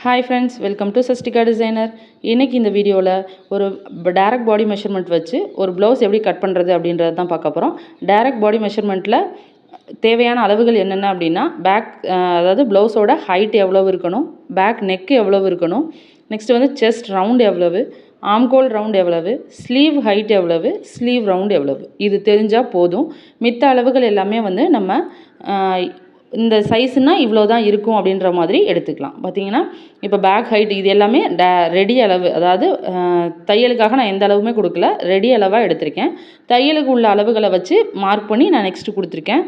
Hi friends welcome to Sastika designer இன்றைக்கி இந்த வீடியோவில் ஒரு டேரக்ட் பாடி மெஷர்மெண்ட் வச்சு ஒரு ப்ளவுஸ் எப்படி கட் பண்ணுறது அப்படின்றத தான் பார்க்க போகிறோம் டேரக்ட் பாடி மெஷர்மெண்ட்டில் தேவையான அளவுகள் என்னென்ன அப்படின்னா பேக் அதாவது ப்ளவுஸோட ஹைட் எவ்வளவு இருக்கணும் பேக் நெக்கு எவ்வளவு இருக்கணும் நெக்ஸ்ட் வந்து செஸ்ட் ரவுண்ட் எவ்வளவு ஆம்கோல் ரவுண்ட் எவ்வளவு ஸ்லீவ் ஹைட் எவ்வளவு ஸ்லீவ் ரவுண்ட் எவ்வளவு. இது தெரிஞ்சால் போதும். மித்த அளவுகள் எல்லாமே வந்து நம்ம இந்த சைஸ்னால் இவ்வளோ தான் இருக்கும் அப்படின்ற மாதிரி எடுத்துக்கலாம். பார்த்தீங்கன்னா இப்போ பேக் ஹைட் இது எல்லாமே டே ரெடி அளவு. அதாவது தையலுக்காக நான் எந்த அளவுமே கொடுக்கல. ரெடி அளவாக எடுத்திருக்கேன். தையலுக்கு உள்ள அளவுகளை வச்சு மார்க் பண்ணி நான் நெக்ஸ்ட்டு கொடுத்துருக்கேன்.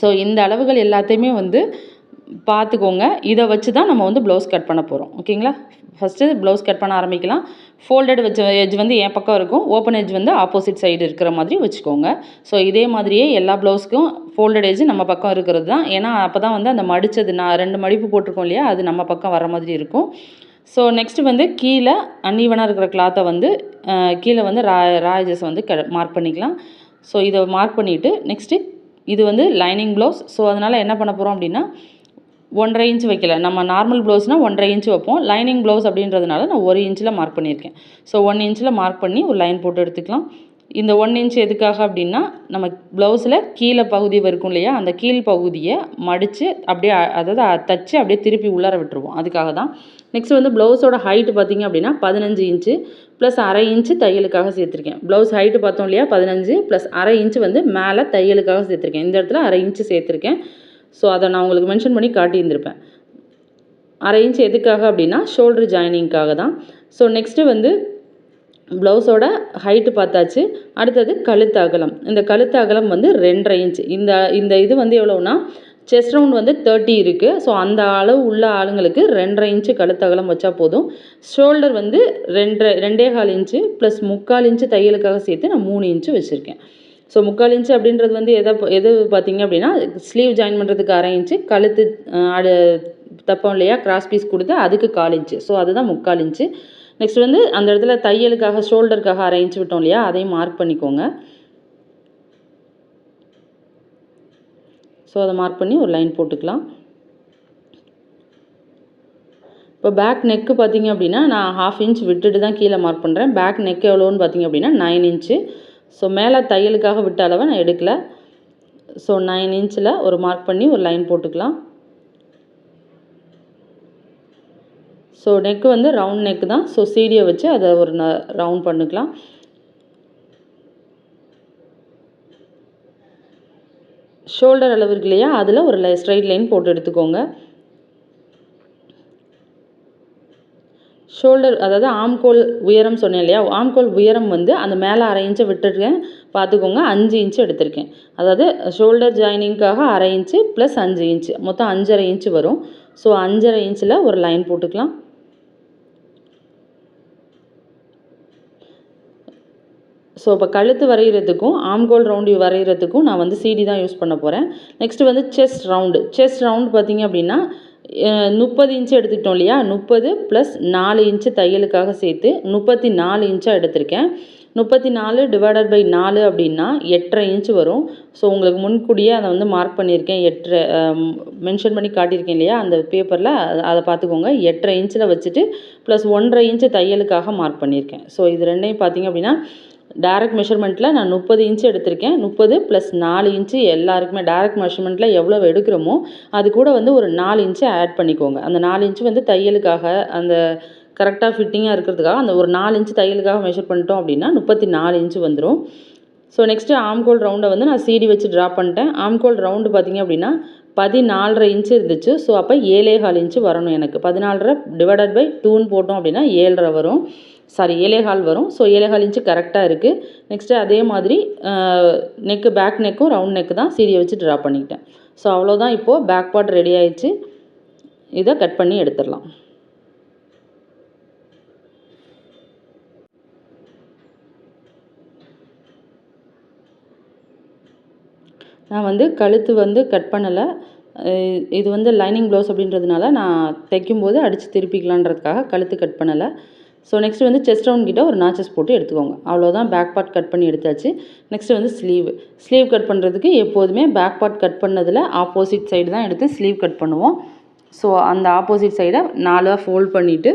ஸோ இந்த அளவுகள் எல்லாத்தையுமே வந்து பார்த்துக்கோங்க. இதை வச்சு தான் நம்ம வந்து ப்ளவுஸ் கட் பண்ண போகிறோம் ஓகேங்களா? ஃபஸ்ட்டு ப்ளவுஸ் கட் பண்ண ஆரம்பிக்கலாம். ஃபோல்டட் வச்ச எஜ் வந்து என் பக்கம் இருக்கும். ஓப்பன் எஜ் வந்து ஆப்போசிட் சைடு இருக்கிற மாதிரி வச்சுக்கோங்க. ஸோ இதே மாதிரியே எல்லா ப்ளவுஸ்க்கும் ஃபோல்டட் எஜ் நம்ம பக்கம் இருக்கிறது தான் ஏன்னா அப்போ தான் வந்து அந்த மடித்தது நான் ரெண்டு மடிப்பு போட்டிருக்கோம் இல்லையா? அது நம்ம பக்கம் வர மாதிரி இருக்கும். ஸோ நெக்ஸ்ட் வந்து கீழே அன்னீவனாக இருக்கிற கிளாத்தை வந்து கீழே வந்து ரா ராயஜஸ் வந்து க மார்க் பண்ணிக்கலாம். ஸோ இதை மார்க் பண்ணிவிட்டு நெக்ஸ்ட்டு இது வந்து லைனிங் ப்ளவுஸ் ஸோ அதனால் என்ன பண்ண போகிறோம் அப்படின்னா ஒன்றரை இன்ச் வைக்கல. நம்ம நார்மல் ப்ளவுஸ்னால் ஒன்றரை இன்ச் வைப்போம். லைனிங் ப்ளவுஸ் அப்படின்றதுனால நான் ஒரு இன்ச்சில் மார்க் பண்ணியிருக்கேன். ஸோ ஒன் இன்ச்சில் மார்க் பண்ணி ஒரு லைன் போட்டு எடுத்துக்கலாம். இந்த ஒன் இன்ச் எதுக்காக அப்படின்னா நம்ம ப்ளவுஸில் கீழே பகுதி இருக்கும் இல்லையா? அந்த கீழ் பகுதியை மடித்து அப்படியே அதாவது தச்சு அப்படியே திருப்பி உள்ளார விட்டுருவோம். அதுக்காக தான். நெக்ஸ்ட் வந்து ப்ளவுஸோட ஹைட்டு பார்த்தீங்க அப்படின்னா பதினஞ்சு இன்ச்சு ப்ளஸ் அரை இன்ச்சு தையலுக்காக சேர்த்துருக்கேன். ப்ளவுஸ் ஹைட்டு பார்த்தோம் இல்லையா? பதினஞ்சு ப்ளஸ் அரை இன்ச்சு வந்து மேலே தையலுக்காக சேர்த்துருக்கேன். இந்த இடத்துல அரை இன்ச்சு சேர்த்துருக்கேன். ஸோ அதை நான் உங்களுக்கு மென்ஷன் பண்ணி காட்டியிருந்திருப்பேன். அரை இன்ச் எதுக்காக அப்படின்னா ஷோல்டர் ஜாயினிங்க்காக தான். ஸோ நெக்ஸ்ட்டு வந்து ப்ளவுஸோட ஹைட்டு பார்த்தாச்சு. அடுத்தது கழுத்து அகலம். இந்த கழுத்து அகலம் வந்து ரெண்டரை இன்ச் இந்த இந்த இது வந்து எவ்வளோன்னா செஸ்ட் ரவுண்ட் வந்து தேர்ட்டி இருக்குது ஸோ அந்த அளவு உள்ள ஆளுங்களுக்கு ரெண்டரை இன்ச்சு கழுத்து அகலம் வச்சா போதும். ஷோல்டர் வந்து ரெண்டரை ரெண்டே கால் இன்ச்சு ப்ளஸ் முக்கால் இன்ச்சு தையலுக்காக சேர்த்து நான் மூணு இன்ச்சு வச்சுருக்கேன். ஸோ முக்கால் இன்ச்சு அப்படின்றது வந்து எதை எது பார்த்தீங்க அப்படின்னா ஸ்லீவ் ஜாயின் பண்ணுறதுக்கு அரை இன்ச்சு கழுத்து அஹ், அடு இல்லையா கிராஸ் பீஸ் கொடுத்து அதுக்கு கால் இன்ச்சு. ஸோ அதுதான் முக்கால் இன்ச்சு. நெக்ஸ்ட் வந்து அந்த இடத்துல தையலுக்காக ஷோல்டருக்காக அரை இன்ச்சு விட்டோம் இல்லையா அதையும் மார்க் பண்ணிக்கோங்க. ஸோ அதை மார்க் பண்ணி ஒரு லைன் போட்டுக்கலாம். இப்போ பேக் நெக்கு பார்த்தீங்க அப்படின்னா நான் ஹாஃப் இன்ச் விட்டுட்டு தான் கீழே மார்க் பண்ணுறேன் பேக் நெக் எவ்வளோன்னு பார்த்தீங்க அப்படின்னா நைன் இன்ச்சு ஸோ மேலே தையலுக்காக விட்ட அளவை நான் எடுக்கலை. ஸோ நைன் இன்ச்சில் ஒரு மார்க் பண்ணி ஒரு லைன் போட்டுக்கலாம். ஸோ நெக்கு வந்து ரவுண்ட் நெக் தான். ஸோ சீடியை வச்சு அதை ஒரு ரவுண்ட் பண்ணிக்கலாம். ஷோல்டர் அளவு இருக்கு இல்லையா? அதில் ஒரு ஸ்ட்ரைட் லைன் போட்டு எடுத்துக்கோங்க. ஷோல்டர் அதாவது ஆம்கோல் உயரம் சொன்னேன் இல்லையா? ஆம்கோல் உயரம் வந்து அந்த மேலே அரை இன்ச்சை விட்டுருக்கேன். பார்த்துக்கோங்க அஞ்சு இன்ச்சு எடுத்திருக்கேன். அதாவது ஷோல்டர் ஜாயினிங்காக அரை இன்ச்சு ப்ளஸ் அஞ்சு இன்ச்சு மொத்தம் அஞ்சரை இன்ச்சு வரும். ஸோ அஞ்சரை இன்ச்சில் ஒரு லைன் போட்டுக்கலாம். ஸோ இப்போ கழுத்து வரைகிறதுக்கும் ஆம்கோல் ரவுண்டு வரைகிறதுக்கும் நான் வந்து சிடி தான் யூஸ் பண்ண போகிறேன் நெக்ஸ்ட் வந்து செஸ்ட் ரவுண்டு செஸ்ட் ரவுண்ட் பார்த்தீங்க அப்படின்னா முப்பது இன்ச்சு எடுத்துக்கிட்டோம் இல்லையா? முப்பது ப்ளஸ் நாலு இன்ச்சு தையலுக்காக சேர்த்து முப்பத்தி நாலு இன்ச்சாக எடுத்திருக்கேன். முப்பத்தி நாலு டிவைடட் பை நாலு அப்படின்னா எட்டரை இன்ச்சு வரும். ஸோ உங்களுக்கு முன்கூடியே அதை வந்து மார்க் பண்ணியிருக்கேன். எட்டரை மென்ஷன் பண்ணி காட்டியிருக்கேன் இல்லையா? அந்த பேப்பரில் அதை பார்த்துக்கோங்க. எட்டரை இன்ச்சில் வச்சுட்டு ப்ளஸ் ஒன்றரை இன்ச்சு தையலுக்காக மார்க் பண்ணியிருக்கேன். ஸோ இது ரெண்டையும் பார்த்தீங்க அப்படின்னா டேரக்ட் மெஷர்மெண்ட்டில் நான் முப்பது இன்ச்சு எடுத்திருக்கேன். முப்பது ப்ளஸ் நாலு இன்ச்சு எல்லாருக்குமே டேரக்ட் மெஷர்மெண்ட்டில் எவ்வளோ எடுக்கிறோமோ அது கூட வந்து ஒரு நாலு இன்ச்சு ஆட் பண்ணிக்கோங்க. அந்த நாலு இன்ச்சு வந்து தையலுக்காக அந்த கரெக்டாக ஃபிட்டிங்காக இருக்கிறதுக்காக அந்த ஒரு நாலு இன்ச்சு தையலுக்காக மெஷர் பண்ணிட்டோம் அப்படின்னா முப்பத்தி நாலு இன்ச்சு வந்துடும் ஸோ நெக்ஸ்ட்டு ஆம்கோல் ரவுண்டை வந்து நான் சீடி வச்சு ட்ரா பண்ணிட்டேன். ஆம்கோல் ரவுண்டு பார்த்தீங்க அப்படின்னா பதினாலரை இன்ச்சு இருந்துச்சு. ஸோ அப்போ ஏழே கால் இன்ச்சு வரணும் எனக்கு. பதினாலரை டிவைடட் பை டூன்னு போட்டோம் அப்படின்னா ஏழரை வரும். சாரி ஏழேகால் வரும். ஸோ ஏழேகால் இன்ச்சு கரெக்டாக இருக்குது நெக்ஸ்ட்டு அதே மாதிரி நெக்கு பேக் நெக்கும் ரவுண்ட் நெக்கு தான் சீரியை வச்சு ட்ரா பண்ணிக்கிட்டேன். ஸோ அவ்வளோதான் இப்போது பேக் பார்ட் ரெடி ஆயிடுச்சு. இதை கட் பண்ணி எடுத்துடலாம். நான் வந்து கழுத்து வந்து கட் பண்ணலை. இது வந்து லைனிங் ப்ளவுஸ் அப்படின்றதுனால நான் தைக்கும்போது அடித்து திருப்பிக்கலான்றதுக்காக கழுத்து கட் பண்ணலை. ஸோ நெக்ஸ்ட் வந்து செஸ்ட் ரவுண்ட் கிட்ட ஒரு நாச்சஸ் போட்டு எடுத்துக்கோங்க. அவ்வளோதான் பேக் பார்ட் கட் பண்ணி எடுத்தாச்சு. நெக்ஸ்ட் வந்து ஸ்லீவ் ஸ்லீவ் கட் பண்ணுறதுக்கு எப்போதுமே பேக் பார்ட் கட் பண்ணதில் ஆப்போசிட் சைடு தான் எடுத்து ஸ்லீவ் கட் பண்ணுவோம். ஸோ அந்த ஆப்போசிட் சைடை நாலாக ஃபோல்ட் பண்ணிவிட்டு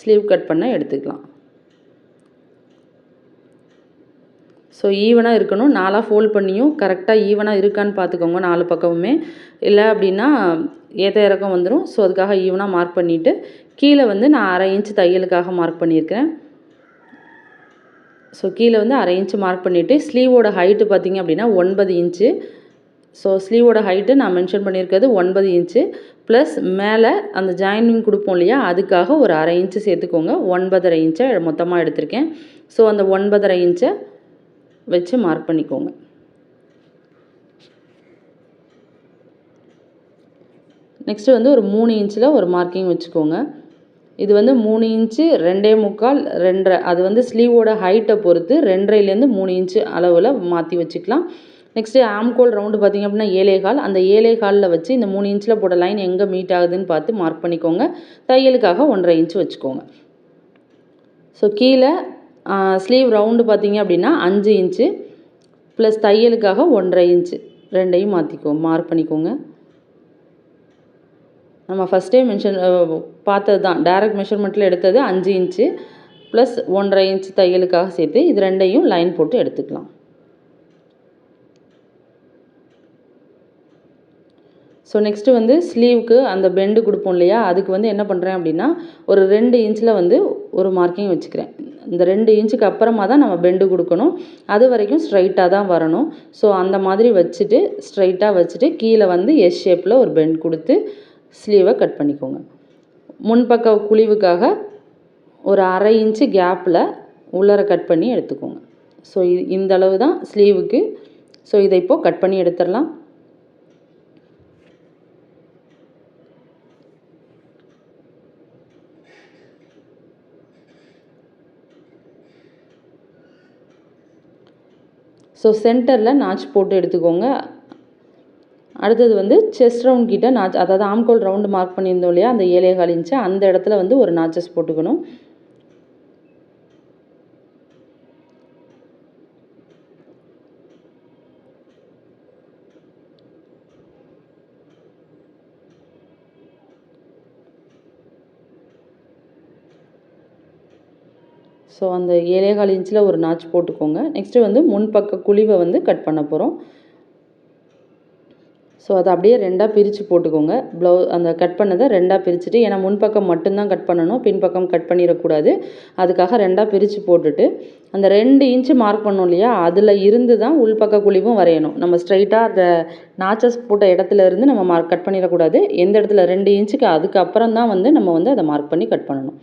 ஸ்லீவ் கட் பண்ண எடுத்துக்கலாம். ஸோ ஈவனாக இருக்கணும். நாலாக ஃபோல்ட் பண்ணியும் கரெக்டாக ஈவனாக இருக்கான்னு பார்த்துக்கோங்க நாலு பக்கமுமே. இல்லை அப்படின்னா ஏற்ற இறக்கம் வந்துடும் ஸோ அதுக்காக ஈவனாக மார்க் பண்ணிவிட்டு கீழே வந்து நான் அரை இன்ச் தையலுக்காக மார்க் பண்ணியிருக்கேன் ஸோ கீழே வந்து அரை இன்ச்சு மார்க் பண்ணிவிட்டு ஸ்லீவோட ஹைட்டு பார்த்திங்க அப்படின்னா ஒன்பது இன்ச்சு ஸோ ஸ்லீவோட ஹைட்டு நான் மென்ஷன் பண்ணியிருக்கிறது ஒன்பது இன்ச்சு ப்ளஸ் மேலே அந்த ஜாயினிங் கொடுப்போம் இல்லையா? அதுக்காக ஒரு அரை இன்ச்சு சேர்த்துக்கோங்க. ஒன்பதரை இன்ச்சை மொத்தமாக எடுத்திருக்கேன். ஸோ அந்த ஒன்பதரை இன்ச்சை வச்சு மார்க் பண்ணிக்கோங்க. நெக்ஸ்ட்டு வந்து ஒரு மூணு இன்ச்சில் ஒரு மார்க்கிங் வச்சுக்கோங்க. இது வந்து மூணு இன்ச்சு ரெண்டே முக்கால் ரெண்டரை. அது வந்து ஸ்லீவோட ஹைட்டை பொறுத்து ரெண்டரைலேருந்து மூணு இன்ச்சு அளவில் மாற்றி வச்சுக்கலாம். நெக்ஸ்ட்டு ஆம்கோல் ரவுண்டு பார்த்திங்க அப்படின்னா ஏழை கால். அந்த ஏழை காலில் வச்சு இந்த மூணு இன்ச்சில் போட லைன் எங்கே மீட் ஆகுதுன்னு பார்த்து மார்க் பண்ணிக்கோங்க. தையலுக்காக ஒன்றரை இன்ச்சு வச்சுக்கோங்க. ஸோ கீழே ஸ்லீவ் ரவுண்டு பார்த்திங்க அப்படின்னா அஞ்சு இன்ச்சு ப்ளஸ் தையலுக்காக ஒன்றரை இன்ச்சு ரெண்டையும் மாற்றிக்கோ மார்க் பண்ணிக்கோங்க. நம்ம ஃபஸ்ட்டே மென்ஷன் பார்த்தது தான் டேரக்ட் மெஷர்மெண்ட்டில் எடுத்தது அஞ்சு இன்ச்சு ப்ளஸ் ஒன்றரை இன்ச் தையலுக்காக சேர்த்து இது ரெண்டையும் லைன் போட்டு எடுத்துக்கலாம். ஸோ நெக்ஸ்ட்டு வந்து ஸ்லீவுக்கு அந்த பெண்டு கொடுப்போம் இல்லையா? அதுக்கு வந்து என்ன பண்ணுறேன் அப்படின்னா ஒரு ரெண்டு இன்ச்சில் வந்து ஒரு மார்க்கிங் வச்சுக்கிறேன். இந்த ரெண்டு இன்ச்சுக்கு அப்புறமா தான் நம்ம பெண்டு கொடுக்கணும். அது வரைக்கும் ஸ்ட்ரைட்டாக தான் வரணும். ஸோ அந்த மாதிரி வச்சுட்டு ஸ்ட்ரைட்டாக வச்சுட்டு கீழே வந்து எஸ் ஷேப்பில் ஒரு பெண்ட் கொடுத்து ஸ்லீவை கட் பண்ணிக்கோங்க. முன்பக்க குழிவுக்காக ஒரு அரை இன்ச்சு கேப்பில் உள்ளர கட் பண்ணி எடுத்துக்கோங்க. ஸோ இந்த அளவு தான் ஸ்லீவுக்கு ஸோ இதை இப்போது கட் பண்ணி எடுத்துடலாம். ஸோ சென்டரில் நாச் போட்டு எடுத்துக்கோங்க. அடுத்தது வந்து செஸ்ட் ரவுண்ட் கிட்ட நாச் அதாவது ஆம்கோல் ரவுண்டு மார்க் பண்ணியிருந்தோம் இல்லையா? அந்த ஏழே கால் இன்ச்சு அந்த இடத்துல வந்து ஒரு நாச்சஸ் போட்டுக்கணும். ஸோ அந்த ஏழேகால் இன்ச்சில் ஒரு நாச் போட்டுக்கோங்க. நெக்ஸ்ட்டு வந்து முன்பக்க குழிவை வந்து கட் பண்ண போகிறோம் ஸோ அதை அப்படியே ரெண்டாக பிரித்து போட்டுக்கோங்க. ப்ளவு அந்த கட் பண்ணதை ரெண்டாக பிரிச்சுட்டு ஏன்னா முன்பக்கம் மட்டும்தான் கட் பண்ணணும். பின்பக்கம் கட் பண்ணிடக்கூடாது. அதுக்காக ரெண்டாக பிரித்து போட்டுட்டு அந்த ரெண்டு இன்ச்சு மார்க் பண்ணோம் இல்லையா? அதில் இருந்து தான் உள்பக்க குழிவும் வரையணும். நம்ம ஸ்ட்ரைட்டாக அந்த நாச்சஸ் போட்ட இடத்துல இருந்து நம்ம மார்க் கட் பண்ணிடக்கூடாது. எந்த இடத்துல ரெண்டு இன்ச்சுக்கு அதுக்கப்புறம் தான் வந்து நம்ம வந்து அதை மார்க் பண்ணி கட் பண்ணணும்.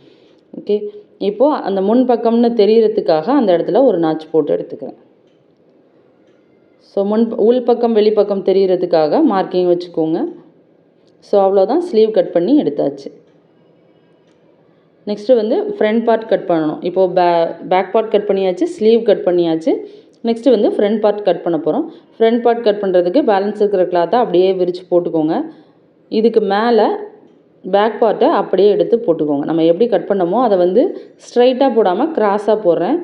ஓகே இப்போது அந்த முன் பக்கம்னு தெரியறதுக்காக அந்த இடத்துல ஒரு நாச்சு போட்டு எடுத்துக்கிறேன். ஸோ முன் உள்பக்கம் வெளிப்பக்கம் தெரிகிறதுக்காக மார்க்கிங் வச்சுக்கோங்க. ஸோ அவ்வளோதான் ஸ்லீவ் கட் பண்ணி எடுத்தாச்சு. நெக்ஸ்ட்டு வந்து ஃப்ரண்ட் பார்ட் கட் பண்ணணும். இப்போது பே பேக் பார்ட் கட் பண்ணியாச்சு ஸ்லீவ் கட் பண்ணியாச்சு. நெக்ஸ்ட்டு வந்து ஃப்ரண்ட் பார்ட் கட் பண்ண போகிறோம் ஃப்ரண்ட் பார்ட் கட் பண்ணுறதுக்கு பேலன்ஸ் இருக்கிற கிளாத்தை அப்படியே விரித்து போட்டுக்கோங்க. இதுக்கு மேலே பேக் பார்ட்டை அப்படியே எடுத்து போட்டுக்கோங்க. நம்ம எப்படி கட் பண்ணமோ அதை வந்து ஸ்ட்ரைட்டாக போடாமல் கிராஸாக போடுறேன்.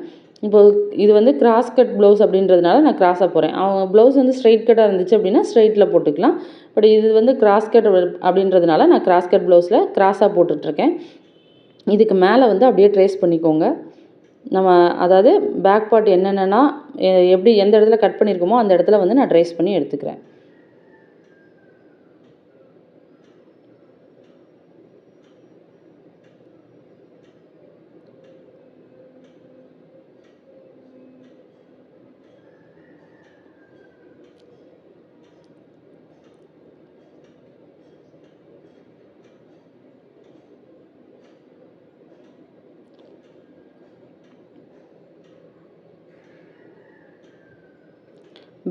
இப்போது இது வந்து கிராஸ் கட் ப்ளவுஸ் அப்படின்றதுனால நான் கிராஸாக போகிறேன் அவங்க ப்ளவுஸ் வந்து ஸ்ட்ரைட் கட்டாக இருந்துச்சு அப்படின்னா ஸ்ட்ரைட்டில் போட்டுக்கலாம். பட் இது வந்து கிராஸ் கட் அப்படின்றதுனால நான் கிராஸ் கட் ப்ளவுஸில் கிராஸாக போட்டுட்ருக்கேன். இதுக்கு மேலே வந்து அப்படியே ட்ரேஸ் பண்ணிக்கோங்க. நம்ம அதாவது பேக் பார்ட் என்னென்னா எப்படி எந்த இடத்துல கட் பண்ணியிருக்கோமோ அந்த இடத்துல வந்து நான் ட்ரேஸ் பண்ணி எடுத்துக்கிறேன்.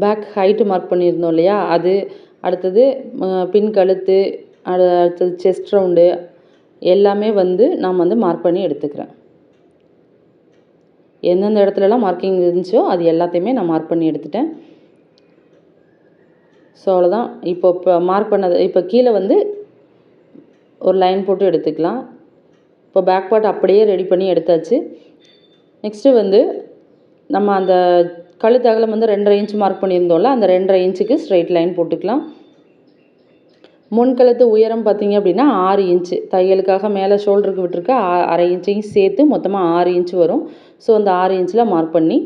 பேக் ஹைட்டு மார்க் பண்ணியிருந்தோம் இல்லையா? அது அடுத்தது பின் கழுத்து அடுத்தது செஸ்ட் ரவுண்டு எல்லாமே வந்து நான் வந்து மார்க் பண்ணி எடுத்துக்கிறேன் எந்தெந்த இடத்துலலாம் மார்க்கிங் இருந்துச்சோ அது எல்லாத்தையுமே நான் மார்க் பண்ணி எடுத்துட்டேன். ஸோ அவ்வளோதான் இப்போ இப்போ மார்க் பண்ணது இப்போ கீழே வந்து ஒரு லைன் போட்டு எடுத்துக்கலாம். இப்போ பேக் பார்ட் அப்படியே ரெடி பண்ணி எடுத்தாச்சு. நெக்ஸ்ட்டு வந்து நம்ம அந்த கழுத்து அகலம் வந்து ரெண்டரை இன்ச் மார்க் பண்ணியிருந்தோம்ல அந்த ரெண்டரை இன்ச்சுக்கு ஸ்ட்ரெயிட் லைன் போட்டுக்கலாம். முன்கழுத்து உயரம் பார்த்திங்க அப்படின்னா ஆறு இன்ச்சு தையலுக்காக மேலே ஷோல்டருக்கு விட்டுருக்க ஆ- அரை இன்ச்சையும் சேர்த்து மொத்தமாக ஆறு இன்ச் வரும். ஸோ அந்த ஆறு இன்ச்சில் மார்க் பண்ணி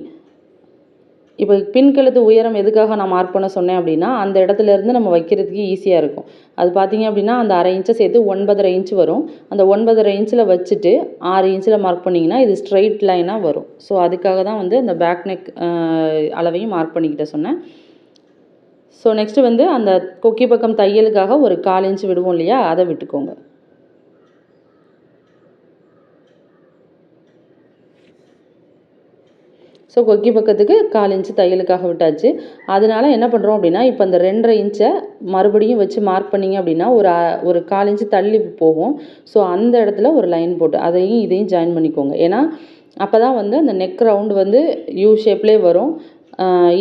இப்போ பின்கழுத்து உயரம் எதுக்காக நான் மார்க் பண்ண சொன்னேன் அப்படின்னா அந்த இடத்துல இருந்து நம்ம வைக்கிறதுக்கு ஈஸியாக இருக்கும். அது பார்த்தீங்க அப்படின்னா அந்த அரை இன்ச்சை சேர்த்து ஒன்பதரை இன்ச் வரும். அந்த ஒன்பதரை இன்ச்சில் வச்சுட்டு ஆறு இன்ச்சில் மார்க் பண்ணிங்கன்னா இது ஸ்ட்ரைட் லைனாக வரும். ஸோ அதுக்காக தான் வந்து அந்த பேக் நெக் அளவையும் மார்க் பண்ணிக்கிட்ட சொன்னேன். ஸோ நெக்ஸ்ட்டு வந்து அந்த கொக்கி பக்கம் தையலுக்காக ஒரு கால் இன்ச்சு விடுவோம் இல்லையா அதை விட்டுக்கோங்க. ஸோ கொக்கி பக்கத்துக்கு கால் இன்ச்சு தையலுக்காக விட்டாச்சு. அதனால என்ன பண்ணுறோம் அப்படின்னா இப்போ அந்த ரெண்டரை இன்ச்சை மறுபடியும் வச்சு மார்க் பண்ணிங்க அப்படின்னா ஒரு ஒரு கால் இன்ச்சு தள்ளி போகும். ஸோ அந்த இடத்துல ஒரு லைன் போட்டு அதையும் இதையும் ஜாயின் பண்ணிக்கோங்க. ஏன்னா அப்போ தான் வந்து அந்த நெக் ரவுண்டு வந்து யூ ஷேப்லேயே வரும்.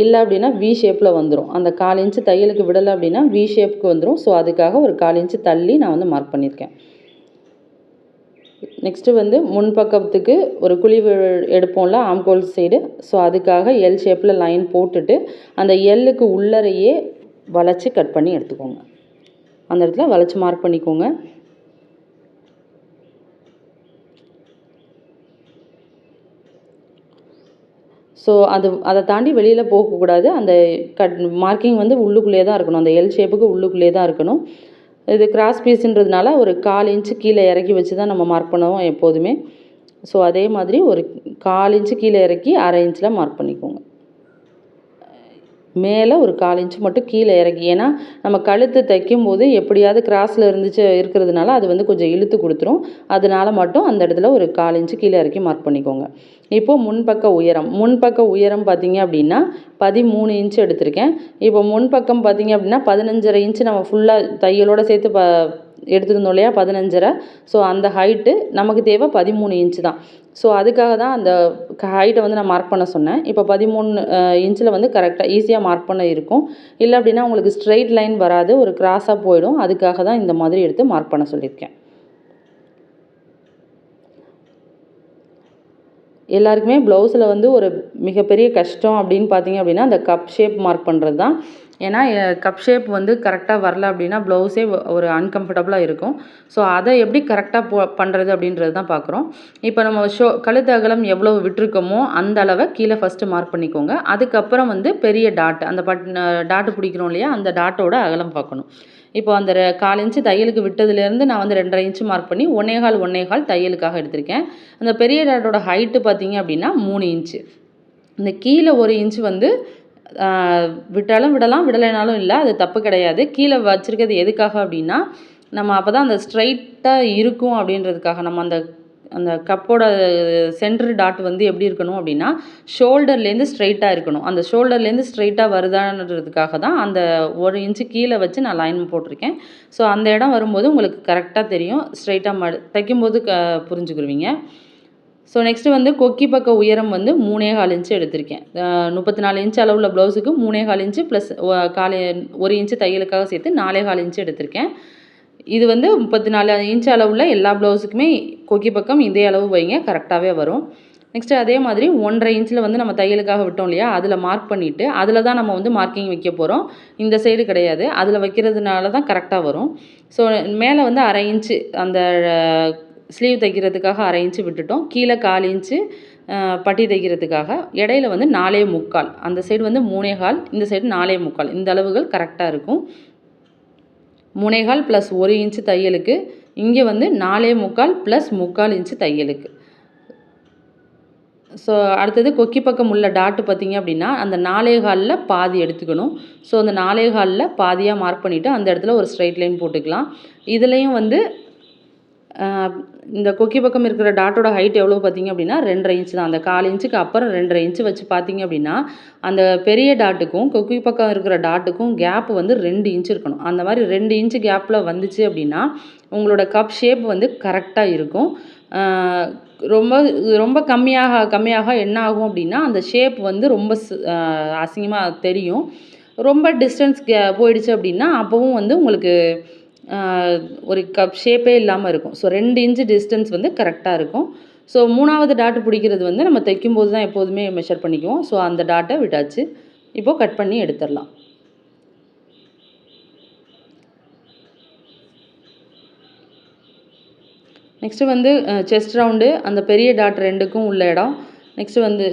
இல்லை அப்படின்னா வி ஷேப்பில் வந்துடும் அந்த கால் இன்ச்சு தையலுக்கு விடலை அப்படின்னா வி ஷேப்புக்கு வந்துடும் ஸோ அதுக்காக ஒரு கால் இன்ச்சு தள்ளி நான் வந்து மார்க் பண்ணியிருக்கேன். நெக்ஸ்ட்டு வந்து முன்பக்கத்துக்கு ஒரு குழி எடுப்போம்ல ஆம்கோல் சைடு ஸோ அதுக்காக எல் ஷேப்பில் லைன் போட்டுட்டு அந்த எல்லுக்கு உள்ளரையே வளைச்சி கட் பண்ணி எடுத்துக்கோங்க. அந்த இடத்துல வளைச்சி மார்க் பண்ணிக்கோங்க. ஸோ அது அதை தாண்டி வெளியில் போகக்கூடாது. அந்த கட் மார்க்கிங் வந்து உள்ளுக்குள்ளேயே தான் இருக்கணும். அந்த எல் ஷேப்புக்கு உள்ளுக்குள்ளேயே தான் இருக்கணும். இது கிராஸ் பீஸுன்றதுனால ஒரு கால் இன்ச்சு கீழே இறக்கி வச்சு தான் நம்ம மார்க் பண்ணுவோம் எப்போதுமே. ஸோ அதே மாதிரி ஒரு கால் இன்ச்சு கீழே இறக்கி அரை இன்ச்சில் மார்க் பண்ணிக்கோங்க. மேலே ஒரு கால் இன்ச் மட்டும் கீழே இறக்கி ஏன்னா நம்ம கழுத்து தைக்கும் போது எப்படியாவது கிராஸில் இருந்துச்சு இருக்கிறதுனால அது வந்து கொஞ்சம் இழுத்து கொடுத்துரும். அதனால மட்டும் அந்த இடத்துல ஒரு கால் இன்ச்சு கீழே இறக்கி மார்க் பண்ணிக்கோங்க. இப்போது முன்பக்க உயரம். முன்பக்க உயரம் பார்த்தீங்க அப்படின்னா பதிமூணு இன்ச்சு எடுத்திருக்கேன். இப்போ முன்பக்கம் பார்த்தீங்க அப்படின்னா பதினஞ்சரை இன்ச்சு நம்ம ஃபுல்லாக தையலோடு சேர்த்து ப எடுத்துருந்தோம் இல்லையா? பதினஞ்சரை. ஸோ அந்த ஹைட்டு நமக்கு தேவை பதிமூணு இன்ச்சு தான். ஸோ அதுக்காக தான் அந்த ஹைட்டை வந்து நான் மார்க் பண்ண சொன்னேன். இப்போ பதிமூணு இன்ச்சில் வந்து கரெக்டாக ஈஸியாக மார்க் பண்ண இருக்கும். இல்லை அப்படின்னா உங்களுக்கு ஸ்ட்ரெயிட் லைன் வராது. ஒரு கிராஸாக போயிடும். அதுக்காக தான் இந்த மாதிரி எடுத்து மார்க் பண்ண சொல்லியிருக்கேன். எல்லாருக்குமே ப்ளவுஸில் வந்து ஒரு மிகப்பெரிய கஷ்டம் அப்படின்னு பார்த்தீங்க அப்படின்னா அந்த கப் ஷேப் மார்க் பண்ணுறது தான். ஏன்னா கப் ஷேப் வந்து கரெக்டாக வரல அப்படின்னா ப்ளவுஸே ஒரு அன்கம்ஃபர்டபுளாக இருக்கும். ஸோ அதை எப்படி கரெக்டாக போ பண்ணுறது அப்படின்றது தான் பார்க்குறோம் இப்போ நம்ம ஷோ கழுத்து அகலம் எவ்வளோ விட்டுருக்கோமோ அந்த அளவை கீழே ஃபஸ்ட்டு மார்க் பண்ணிக்கோங்க. அதுக்கப்புறம் வந்து பெரிய டாட் அந்த பட் டாட்டு பிடிக்கிறோம் இல்லையா அந்த டாட்டோட அகலம் பார்க்கணும். இப்போ அந்த ரெ- கால் இன்ச்சு தையலுக்கு விட்டதுலேருந்து நான் வந்து ரெண்டரை இன்ச்சு மார்க் பண்ணி ஒன்னேகால் ஒன்னேகால் தையலுக்காக எடுத்திருக்கேன். அந்த பெரிய டாட்டோட ஹைட்டு பார்த்தீங்க அப்படின்னா மூணு இன்ச்சு இந்த கீழே ஒரு இன்ச்சு வந்து விட்டாலும் விடலாம் விடலைனாலும் இல்லை அது தப்பு கிடையாது. கீழே வச்சுருக்கிறது எதுக்காக அப்படின்னா நம்ம அப்போ தான் அந்த ஸ்ட்ரைட்டாக இருக்கும் அப்படின்றதுக்காக. நம்ம அந்த அந்த கப்போட சென்ட்ரு டாட் வந்து எப்படி இருக்கணும் அப்படின்னா ஷோல்டர்லேருந்து ஸ்ட்ரைட்டாக இருக்கணும். அந்த ஷோல்டர்லேருந்து ஸ்ட்ரைட்டாக வருதான்றதுக்காக தான் அந்த ஒரு இன்ச்சு கீழே வச்சு நான் லைன் போட்டிருக்கேன். ஸோ அந்த இடம் வரும்போது உங்களுக்கு கரெக்டாக தெரியும். ஸ்ட்ரைட்டாக ம தைக்கும்போது க புரிஞ்சுக்கிருவீங்க. ஸோ நெக்ஸ்ட்டு வந்து கொக்கி பக்க உயரம் வந்து மூணே கால் இன்ச்சு எடுத்திருக்கேன். முப்பத்தி நாலு இன்ச் அளவுள்ள ப்ளவுஸுக்கு மூணே கால் இன்ச்சு ப்ளஸ் காலே ஒரு இன்ச்சு தையலுக்காக சேர்த்து நாலே கால் இன்ச்சு எடுத்திருக்கேன். இது வந்து முப்பத்தி நாலு இன்ச் அளவுள்ள எல்லா ப்ளவுஸுக்குமே கொக்கி பக்கம் இதே அளவு வைங்க கரெக்டாகவே வரும். நெக்ஸ்ட்டு அதே மாதிரி ஒன்றரை இன்ச்சில் வந்து நம்ம தையலுக்காக விட்டோம் இல்லையா அதில் மார்க் பண்ணிவிட்டு அதில் தான் நம்ம வந்து மார்க்கிங் வைக்க போகிறோம் இந்த சைடு கிடையாது அதில் வைக்கிறதுனால தான் கரெக்டாக வரும். ஸோ மேலே வந்து அரை இன்ச்சு அந்த ஸ்லீவ் தைக்கிறதுக்காக அரை இன்ச்சு விட்டுட்டோம். கீழே கால் இன்ச்சு பட்டி தைக்கிறதுக்காக. இடையில வந்து நாலே முக்கால். அந்த சைடு வந்து மூணே கால் இந்த சைடு நாலே முக்கால். இந்த அளவுகள் கரெக்டாக இருக்கும். மூணேகால் ப்ளஸ் ஒரு இன்ச்சு தையலுக்கு. இங்கே வந்து நாலே முக்கால் ப்ளஸ் முக்கால் இன்ச்சு தையலுக்கு. ஸோ அடுத்தது கொக்கி பக்கம் உள்ள டாட்டு பார்த்திங்க அப்படின்னா அந்த நாலே காலில் பாதி எடுத்துக்கணும். ஸோ அந்த நாலேகாலில் பாதியாக மார்க் பண்ணிவிட்டு அந்த இடத்துல ஒரு ஸ்ட்ரைட் லைன் போட்டுக்கலாம். இதுலேயும் வந்து இந்த கொக்கி பக்கம் இருக்கிற டாட்டோட ஹைட் எவ்வளோ பார்த்தீங்க அப்படின்னா ரெண்டரை இன்ச் தான். அந்த கால் இன்ச்சுக்கு அப்புறம் ரெண்டரை இன்ச்சு வச்சு பார்த்தீங்க அப்படின்னா அந்த பெரிய டாட்டுக்கும் கொக்கி பக்கம் இருக்கிற டாட்டுக்கும் கேப் வந்து ரெண்டு இன்ச் இருக்கணும். அந்த மாதிரி ரெண்டு இன்ச்சு கேப்பில் வந்துச்சு அப்படின்னா உங்களோட கப் ஷேப் வந்து கரெக்டாக இருக்கும். ரொம்ப ரொம்ப கம்மியாக கம்மியாக என்ன ஆகும் அப்படின்னா அந்த ஷேப் வந்து ரொம்ப அசிங்கமாக தெரியும். ரொம்ப டிஸ்டன்ஸ் போயிடுச்சு அப்படின்னா அப்போவும் வந்து உங்களுக்கு ஒரு கப் ஷேப்பே இல்லாமல் இருக்கும். ஸோ ரெண்டு இன்ச்சு டிஸ்டன்ஸ் வந்து கரெக்டாக இருக்கும். ஸோ மூணாவது டாட்டு பிடிக்கிறது வந்து நம்ம தைக்கும் போது தான் எப்போதுமே மெஷர் பண்ணிக்குவோம். ஸோ அந்த டாட்டை விட்டாச்சு. இப்போது கட் பண்ணி எடுத்துடலாம். நெக்ஸ்ட்டு வந்து செஸ்ட் ரவுண்டு அந்த பெரிய டாட் ரெண்டுக்கும் உள்ள இடம். நெக்ஸ்ட்டு வந்து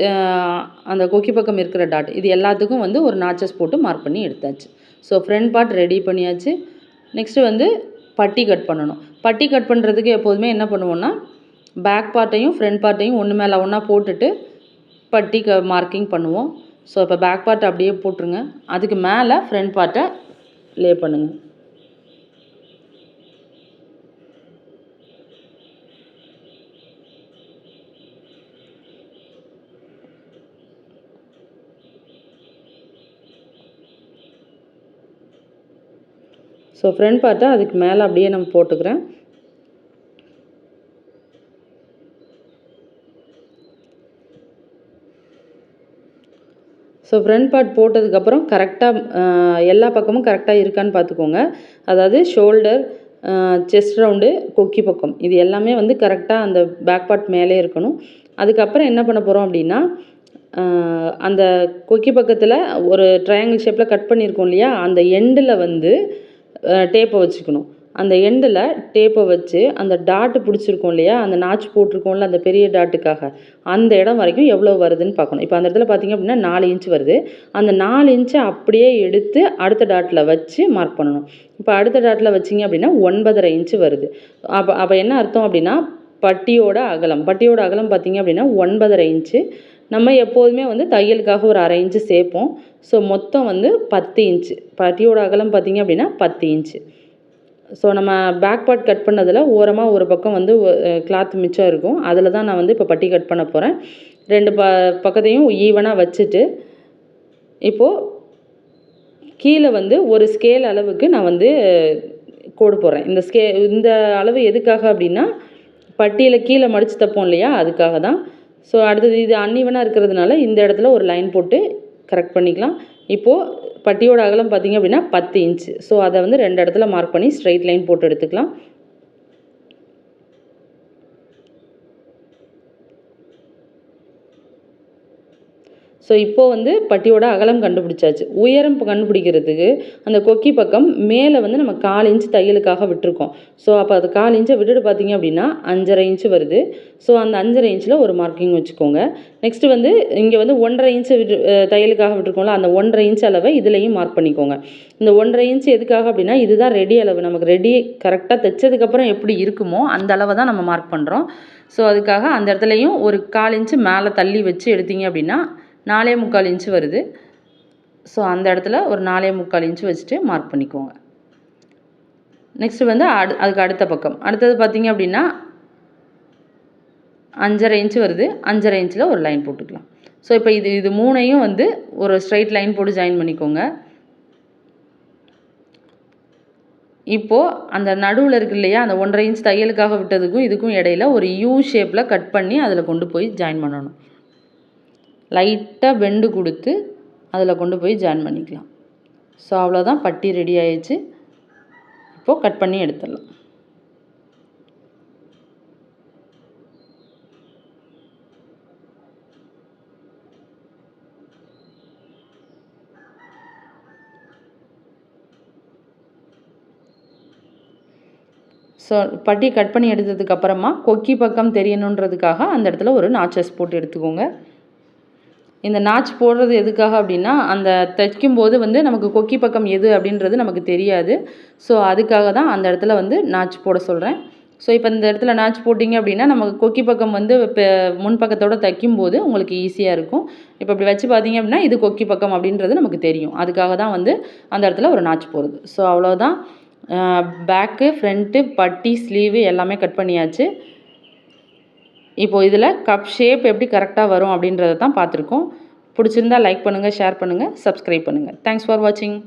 அந்த கொக்கி பக்கம் இருக்கிற டாட் இது எல்லாத்துக்கும் வந்து ஒரு நாச்சஸ் போட்டு மார்க் பண்ணி எடுத்தாச்சு. ஸோ ஃப்ரண்ட் பார்ட் ரெடி பண்ணியாச்சு. நெக்ஸ்ட்டு வந்து பட்டி கட் பண்ணணும். பட்டி கட் பண்ணுறதுக்கு எப்போதுமே என்ன பண்ணுவோன்னா பேக் பார்ட்டையும் ஃப்ரண்ட் பார்ட்டையும் ஒன்று மேலே ஒன்றா போட்டுட்டு பட்டி க மார்க்கிங் பண்ணுவோம். ஸோ இப்போ பேக் பார்ட்டை அப்படியே போட்டுருங்க. அதுக்கு மேலே ஃப்ரண்ட் பார்ட்டை லே பண்ணுங்கள் ஸோ ஃப்ரண்ட் பார்ட்டை அதுக்கு மேலே அப்படியே நம்ம போட்டுக்கிறேன். ஸோ ஃப்ரண்ட் பார்ட் போட்டதுக்கப்புறம் கரெக்டாக எல்லா பக்கமும் கரெக்டாக இருக்கான்னு பார்த்துக்கோங்க. அதாவது ஷோல்டர் செஸ்ட் ரவுண்டு கொக்கி பக்கம். இது எல்லாமே வந்து கரெக்டாக அந்த பேக் பார்ட் மேலே இருக்கணும். அதுக்கப்புறம் என்ன பண்ண போகிறோம் அப்படின்னா அந்த கொக்கி பக்கத்தில் ஒரு ட்ரையாங்கிள் ஷேப்பில் கட் பண்ணியிருக்கோம் இல்லையா? அந்த எண்டில் வந்து டேப்பை வச்சுக்கணும். அந்த எண்டில் டேப்பை வச்சு அந்த டாட்டு பிடிச்சிருக்கோம் இல்லையா? அந்த நாச்சு போட்டிருக்கோம்ல அந்த பெரிய டாட்டுக்காக அந்த இடம் வரைக்கும் எவ்வளோ வருதுன்னு பார்க்கணும். இப்போ அந்த இடத்துல பார்த்தீங்க அப்படின்னா நாலு இன்ச் வருது. அந்த நாலு இன்ச்சை அப்படியே எடுத்து அடுத்த டாட்டில் வச்சு மார்க் பண்ணணும். இப்போ அடுத்த டாட்டில் வச்சிங்க அப்படின்னா ஒன்பதரை இன்ச்சு வருது. அப்போ அப்போ என்ன அர்த்தம் அப்படின்னா பட்டியோட அகலம். பட்டியோட அகலம் பார்த்தீங்க அப்படின்னா ஒன்பதரை இன்ச்சு நம்ம எப்போதுமே வந்து தையலுக்காக ஒரு அரை இன்ச்சு சேர்ப்போம் ஸோ மொத்தம் வந்து பத்து இன்ச்சு பட்டியோட அகலம் பார்த்தீங்க அப்படின்னா பத்து இன்ச்சு ஸோ நம்ம பேக் பார்ட் கட் பண்ணதில் ஓரமாக ஒரு பக்கம் வந்து கிளாத் மிச்சம் இருக்கும். அதில் தான் நான் வந்து இப்போ பட்டி கட் பண்ண போகிறேன் ரெண்டு ப பக்கத்தையும் ஈவனாக வச்சுட்டு இப்போது கீழே வந்து ஒரு ஸ்கேல் அளவுக்கு நான் வந்து கோடு போடுறேன். இந்த ஸ்கே இந்த அளவு எதுக்காக அப்படின்னா பட்டியில் கீழே மடித்து தப்போம் இல்லையா அதுக்காக தான். ஸோ அடுத்தது இது அன்னிவனாக இருக்கிறதுனால இந்த இடத்துல ஒரு லைன் போட்டு கரெக்ட் பண்ணிக்கலாம். இப்போது பட்டியோட அகலம் பார்த்தீங்க அப்படின்னா பத்து இன்ச்சு ஸோ அதை வந்து ரெண்டு இடத்துல மார்க் பண்ணி ஸ்ட்ரைட் லைன் போட்டு எடுத்துக்கலாம். ஸோ இப்போது வந்து பட்டியோட அகலம் கண்டுபிடிச்சாச்சு. உயரம் கண்டுபிடிக்கிறதுக்கு அந்த கொக்கி பக்கம் மேலே வந்து நம்ம கால் இன்ச் தையலுக்காக விட்டுருக்கோம். ஸோ அப்போ அது கால் இன்ச்சை விட்டுட்டு பார்த்தீங்க அப்படின்னா அஞ்சரை இன்ச்சு வருது. ஸோ அந்த அஞ்சரை இன்ச்சில் ஒரு மார்க்கிங் வச்சுக்கோங்க. நெக்ஸ்ட்டு வந்து இங்கே வந்து ஒன்றரை இன்ச்சு விட்டு தையலுக்காக விட்டுருக்கோம்ல அந்த ஒன்றரை இன்ச் அளவை இதுலேயும் மார்க் பண்ணிக்கோங்க. இந்த ஒன்றரை இன்ச் எதுக்காக அப்படின்னா இதுதான் ரெடி அளவு. நமக்கு ரெடி கரெக்டாக தைச்சதுக்கப்புறம் எப்படி இருக்குமோ அந்த அளவை தான் நம்ம மார்க் பண்ணுறோம் ஸோ அதுக்காக அந்த இடத்துலையும் ஒரு கால் இன்ச்சு மேலே தள்ளி வச்சு எடுத்தீங்க அப்படின்னா நாலே முக்கால் இன்ச்சு வருது. ஸோ அந்த இடத்துல ஒரு நாலே முக்கால் இன்ச்சு வச்சுட்டு மார்க் பண்ணிக்கோங்க. நெக்ஸ்ட்டு வந்து அடு அதுக்கு அடுத்த பக்கம். அடுத்தது பார்த்திங்க அப்படின்னா அஞ்சரை இன்ச்சு வருது. அஞ்சரை இன்ச்சில் ஒரு லைன் போட்டுக்கலாம். ஸோ இப்போ இது இது மூணையும் வந்து ஒரு ஸ்ட்ரைட் லைன் போட்டு ஜாயின் பண்ணிக்கோங்க. இப்போது அந்த நடுவில் இருக்கு இல்லையா அந்த ஒன்றரை இன்ச் தையலுக்காக விட்டதுக்கும் இதுக்கும் இடையில ஒரு யூ ஷேப்பில் கட் பண்ணி அதில் கொண்டு போய் ஜாயின் பண்ணணும். லைட்டாக பெண்டு கொடுத்து அதில் கொண்டு போய் ஜாயின் பண்ணிக்கலாம். ஸோ அவ்வளோதான் பட்டி ரெடி ஆயிடுச்சு. இப்போது கட் பண்ணி எடுத்துடலாம். ஸோ பட்டி கட் பண்ணி எடுத்ததுக்கப்புறமா கொக்கி பக்கம் தெரியணுன்றதுக்காக அந்த இடத்துல ஒரு நாச்சஸ் போட்டு எடுத்துக்கோங்க. இந்த நாச் போடுறது எதுக்காக அப்படின்னா அந்த தைக்கும்போது வந்து நமக்கு கொக்கி பக்கம் எது அப்படின்றது நமக்கு தெரியாது. ஸோ அதுக்காக தான் அந்த இடத்துல வந்து நாச் போட சொல்கிறேன் ஸோ இப்போ இந்த இடத்துல நாச் போட்டிங்க அப்படின்னா நமக்கு கொக்கி பக்கம் வந்து இப்போ முன் தைக்கும் போது உங்களுக்கு ஈஸியாக இருக்கும். இப்போ இப்படி வச்சு பார்த்தீங்க அப்படின்னா இது கொக்கி பக்கம் அப்படின்றது நமக்கு தெரியும். அதுக்காக தான் வந்து அந்த இடத்துல ஒரு நாச் போடுறது. ஸோ அவ்வளோதான் பேக்கு ஃப்ரண்ட்டு பட்டி ஸ்லீவு எல்லாமே கட் பண்ணியாச்சு. இப்போது இதில் கப் ஷேப் எப்படி கரெக்டாக வரும் அப்படின்றத தான் பார்த்துருக்கோம். பிடிச்சிருந்தா லைக் பண்ணுங்கள் ஷேர் பண்ணுங்கள் சப்ஸ்கிரைப் பண்ணுங்கள் தேங்க்ஸ் ஃபார் வாட்சிங்